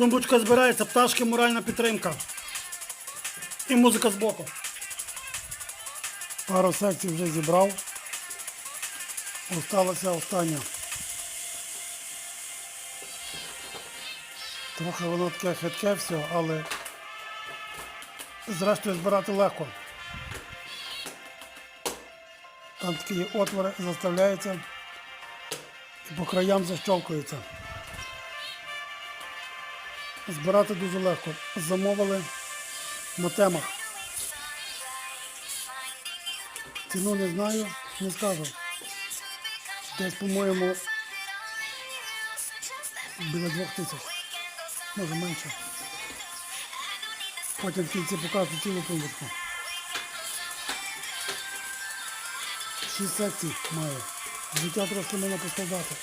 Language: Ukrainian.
Тумбочка збирається, пташки, моральна підтримка. І музика збоку. Пару секцій вже зібрав. Осталося остання. Трохи воно таке хитке все, але зрештою збирати легко. Там такі отвори заставляються і по краям защолкуються. Збирати дуже легко. Замовили на темах. Ціну не знаю, не скажу. Десь, по-моєму, біля двох тисяч. Може менше. Потім в кінці покажу цілу тумбочку. Шість секцій має. Життя трошки мене пострадати.